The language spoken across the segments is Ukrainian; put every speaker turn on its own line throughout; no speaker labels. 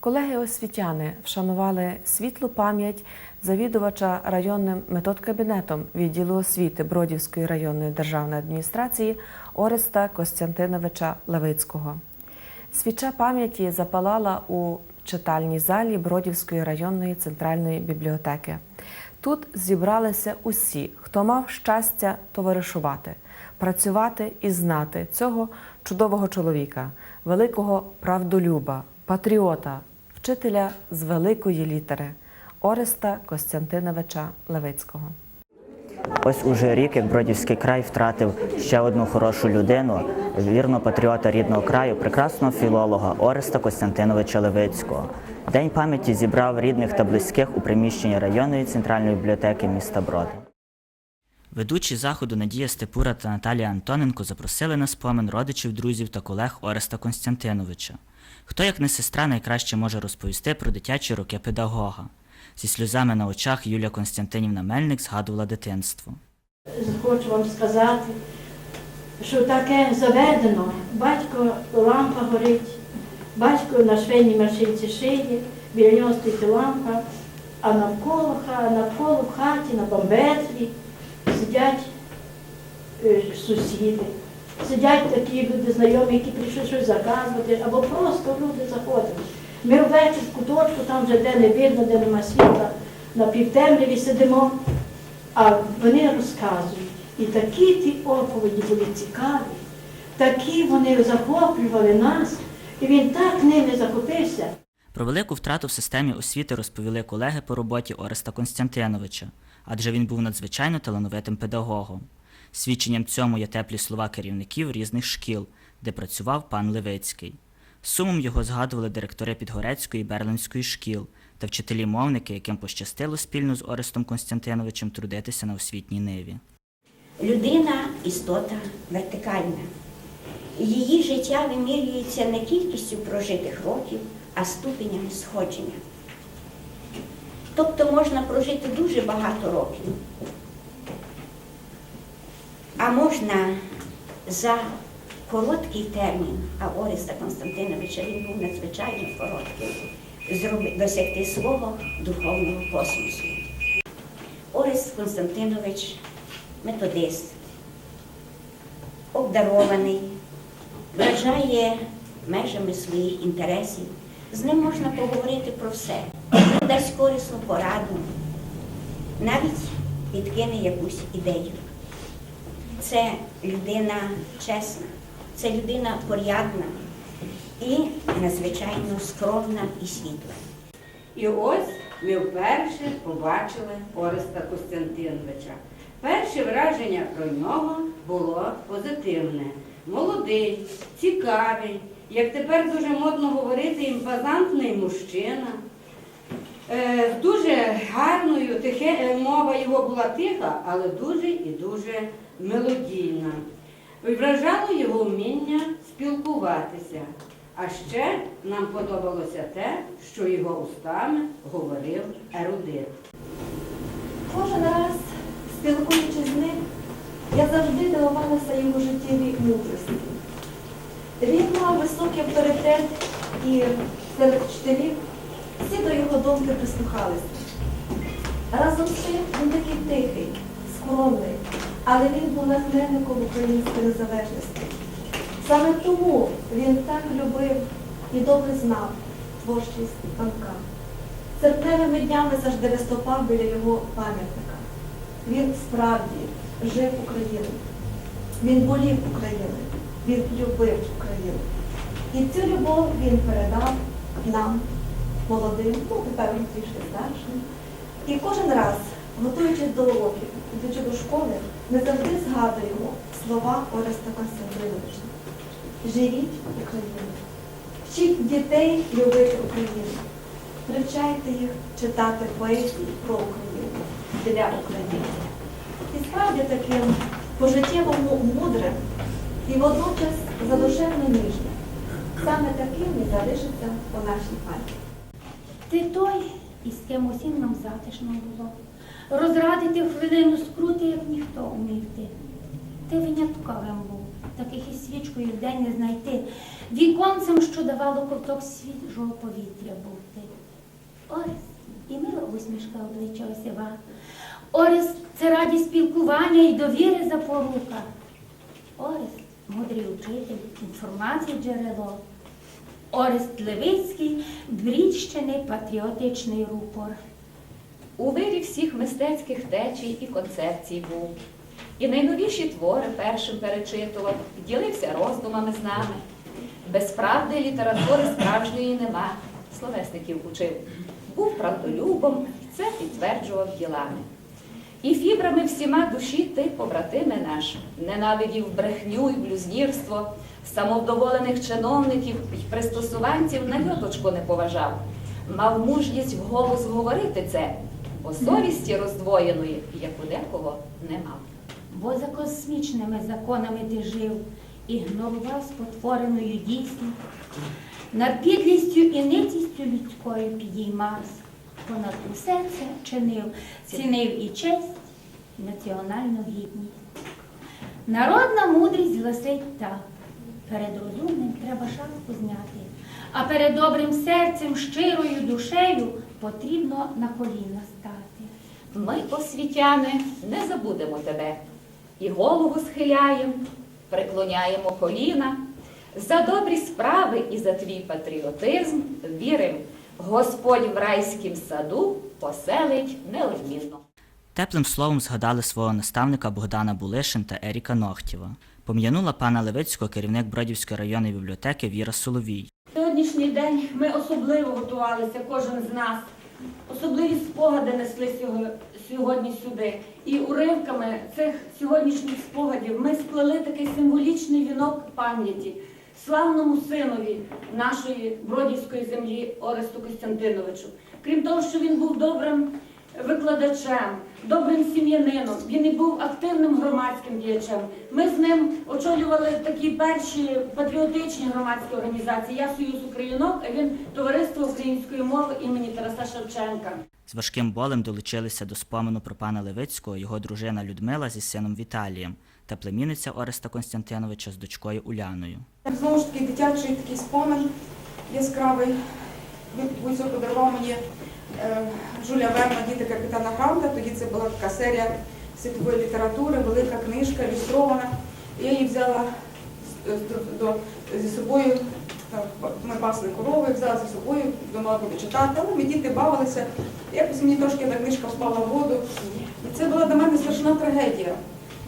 Колеги освітяни вшанували світлу пам'ять завідувача районним методкабінетом відділу освіти Бродівської районної державної адміністрації Ореста Костянтиновича Левицького. Свіча пам'яті запалала у читальній залі Бродівської районної центральної бібліотеки. Тут зібралися усі, хто мав щастя товаришувати, працювати і знати цього чудового чоловіка, великого правдолюба, патріота, вчителя з великої літери Ореста Костянтиновича Левицького.
Ось уже рік, як Бродівський край втратив ще одну хорошу людину, вірного патріота рідного краю, прекрасного філолога Ореста Костянтиновича Левицького. День пам'яті зібрав рідних та близьких у приміщенні районної центральної бібліотеки міста Броди. Ведучі заходу Надія Степура та Наталія Антоненко запросили на спомин родичів, друзів та колег Ореста Константиновича. Хто, як не сестра, найкраще може розповісти про дитячі роки педагога. Зі сльозами на очах Юлія Константинівна Мельник згадувала дитинство.
Хочу вам сказати, що таке заведено. Батько лампа горить, батько на швейній машинці шиє, біля нього стоїть лампа, а навколо, навколо в хаті, на бомбетлі сидять е, сусіди. Сидять такі люди знайомі, які прийшли щось заказувати, або просто люди заходять. Ми ввечері в куточку, там вже де не видно, де нема світла, на півтемряві сидимо, а вони розказують. І такі ті оповіді були цікаві, такі вони захоплювали нас, і він так ними захопився.
Про велику втрату в системі освіти розповіли колеги по роботі Ореста Константиновича, адже він був надзвичайно талановитим педагогом. Свідченням цьому є теплі слова керівників різних шкіл, де працював пан Левицький. Сумом його згадували директори Підгорецької і Берлинської шкіл та вчителі-мовники, яким пощастило спільно з Орестом Константиновичем трудитися на освітній ниві.
Людина істота вертикальна. Її життя вимірюється не кількістю прожитих років, а ступенями сходження. Тобто можна прожити дуже багато років, а можна за короткий термін, а Ореста Константиновича він був надзвичайно короткий, зроби- досягти свого духовного космосу. Орест Константинович методист, обдарований, вражає межами своїх інтересів. З ним можна поговорити про все. Він дасть корисну пораду, навіть підкине якусь ідею. Це людина чесна, це людина порядна і надзвичайно скромна і світла.
І ось ми вперше побачили Ореста Костянтиновича. Перше враження про нього було позитивне. Молодий, цікавий, як тепер дуже модно говорити, імпозантний мужчина. Е, дуже гарною тихе, е, мова його була тиха, але дуже і дуже мелодійна. Вражало його вміння спілкуватися. А ще нам подобалося те, що його устами говорив ерудит.
Кожен раз, спілкуючись з ним, я завжди дивувалася його життєвій мудрості. Він мав високий авторитет і серед вчителів всі до його думки прислухалися. Разом з тим він такий тихий, скромний, але він був натхненником української незалежності. Саме тому він так любив і добре знав творчість Франка. Серпневими днями завжди виступав біля його пам'ятника. Він справді жив Україну. Він болів України. Він любив Україну. І цю любов він передав нам, молодим, ну він трішки старшим. І кожен раз, готуючись до уроків, йдучи до школи, ми завжди згадуємо слова Ореста Константиновича. Живіть Україну. Вчіть дітей любити Україну. Привчайте їх читати поезії про Україну для України. І справді таким пожиттєво мудрим і водночас задушевно ніжним. Саме таким і залишиться у нашій пам'яті.
Ти той, із ким усім нам затишно було. Розрадити хвилину скрути, як ніхто умів ти. Ти винятковим був, таких і свічкою в день не знайти. віконцем, що давало ковток свіжого повітря бути. Орест і мила усмішка обличчя осява. Орест це радість спілкування і довіри запорука. Орест мудрий учитель, інформації джерело. Орест Левицький, брідщений патріотичний рупор.
У вирі всіх мистецьких течій і концепцій був. І найновіші твори першим перечитував, ділився роздумами з нами. Без правди літератури справжньої нема, словесників учив. Був правдолюбом, це підтверджував ділами. І фібрами всіма душі ти, побратиме наш, ненавидів брехню й блюзнірство, самовдоволених чиновників й пристосуванців на йоточку не поважав. Мав мужність вголос говорити це, бо совісті роздвоєної, як у декого, не мав.
бо за космічними законами ти жив, ігнорував спотвореною дійсністю, над підлістю і ницістю людською підіймався, понад усе це чинив, цінив і честь, і національну гідність. Народна мудрість гласить так, перед розумним треба шапку зняти, а перед добрим серцем, щирою душею потрібно на коліна стати.
Ми, освітяни, не забудемо тебе. І голову схиляєм, преклоняємо коліна. За добрі справи і за твій патріотизм вірим, Господь в райськім саду поселить неодмінно.
Теплим словом згадали свого наставника Богдана Булишин та Еріка Ногтєва. Пом'янула пана Левицького керівник Бродівської районної бібліотеки Віра Соловій.
Сьогоднішній день ми особливо готувалися, кожен з нас. Особливі спогади несли сього- сьогодні сюди. І уривками цих сьогоднішніх спогадів ми сплели такий символічний вінок пам'яті славному синові нашої бродівської землі Оресту Костянтиновичу. Крім того, що він був добрим викладачем, добрим сім'янином, він і був активним громадським діячем. Ми з ним очолювали такі перші патріотичні громадські організації. Я Союз Українок, а він Товариство української мови імені Тараса Шевченка.
З важким болем долучилися до спомену про пана Левицького його дружина Людмила зі сином Віталієм та племінниця Ореста Константиновича з дочкою Уляною.
Знову ж таки, дитячий такий спомин яскравий. Гуцьо подарував мені е, Жуля Верна, діти капітана Гранта. Тоді це була така серія світової літератури, велика книжка, ілюстрована. Я її взяла до, зі собою. Ми пасли корови, взяла зі собою, думала буду читати, але ми діти бавилися. Якось мені трошки та книжка впала в воду. І це була для мене страшна трагедія.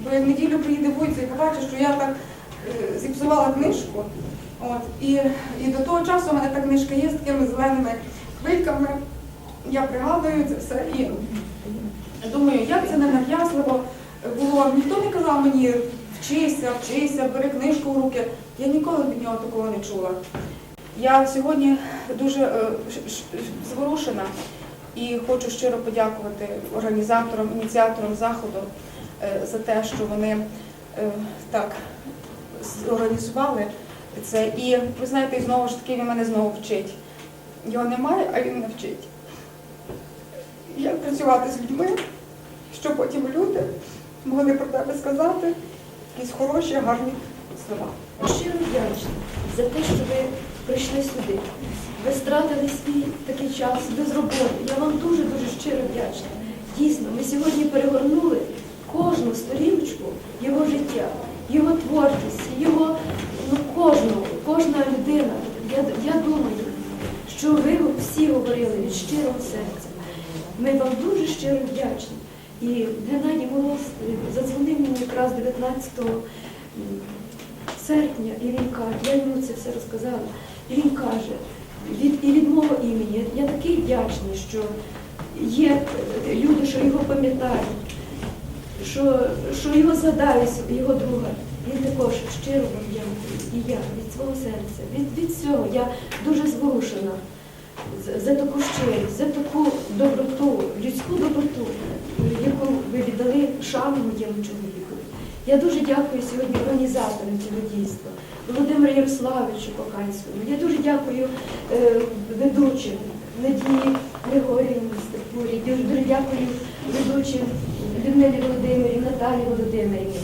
Бо в неділю приїде Войця і побачить, що я так е, зіпсувала книжку. От, і, і до того часу у мене та книжка є з такими зеленими хвильками. Я пригадую це все і думаю, як це не нав'язливо було. Ніхто не казав мені вчися, вчися, бери книжку в руки. Я ніколи від нього такого не чула. Я сьогодні дуже е, зворушена і хочу щиро подякувати організаторам, ініціаторам заходу за те, що вони е, так зорганізували це. І ви знаєте, знову ж таки він мене знову вчить. Його немає, а він не вчить. Як працювати з людьми, щоб потім люди могли про тебе сказати якісь хороші, гарні слова.
Щиро вдячна за те, що ви прийшли сюди. Ви стратили свій такий час без роботи. Я вам дуже-дуже щиро вдячна. Дійсно, ми сьогодні перегорнули кожну сторіночку його життя, його творчість, його ну, кожного, кожна людина. Я, я думаю, що ви всі говорили від щирого серця. Ми вам дуже щиро вдячні. І Геннадій Мороз задзвонив мені якраз 19 серпня, і він каже, я йому це все розказала, і він каже, від, і від мого імені, я такий вдячний, що є люди, що його пам'ятають, що, що його згадають, його друга. Він також щиро вам. І я від свого серця, від, від всього, я дуже зворушена за, за таку щирість, за таку доброту, людську доброту, яку ви віддали шану моєму чоловіку. Я дуже дякую сьогодні організаторам цього дійства, Володимиру Ярославовичу Коханському. Я дуже дякую е, ведучим Надії Григорівні Степурі. Дуже дякую ведучим Людмилі Володимирі, Наталі Володимирівні,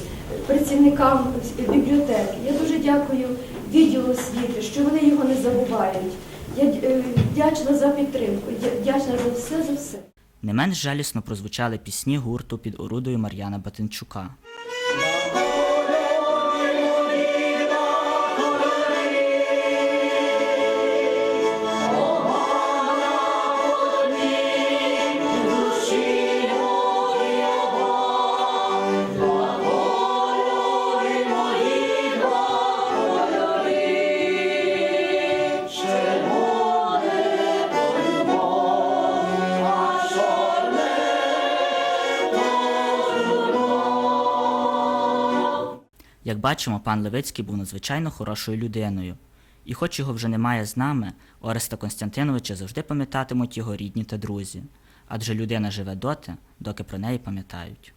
працівникам бібліотеки. Я дуже дякую відділу освіти, що вони його не забувають. Я е, вдячна за підтримку, я вдячна за все, за все.
Не менш жалісно прозвучали пісні гурту під орудою Мар'яна Батинчука. Як бачимо, пан Левицький був надзвичайно хорошою людиною. І хоч його вже немає з нами, Ореста Константиновича завжди пам'ятатимуть його рідні та друзі. Адже людина живе доти, доки про неї пам'ятають.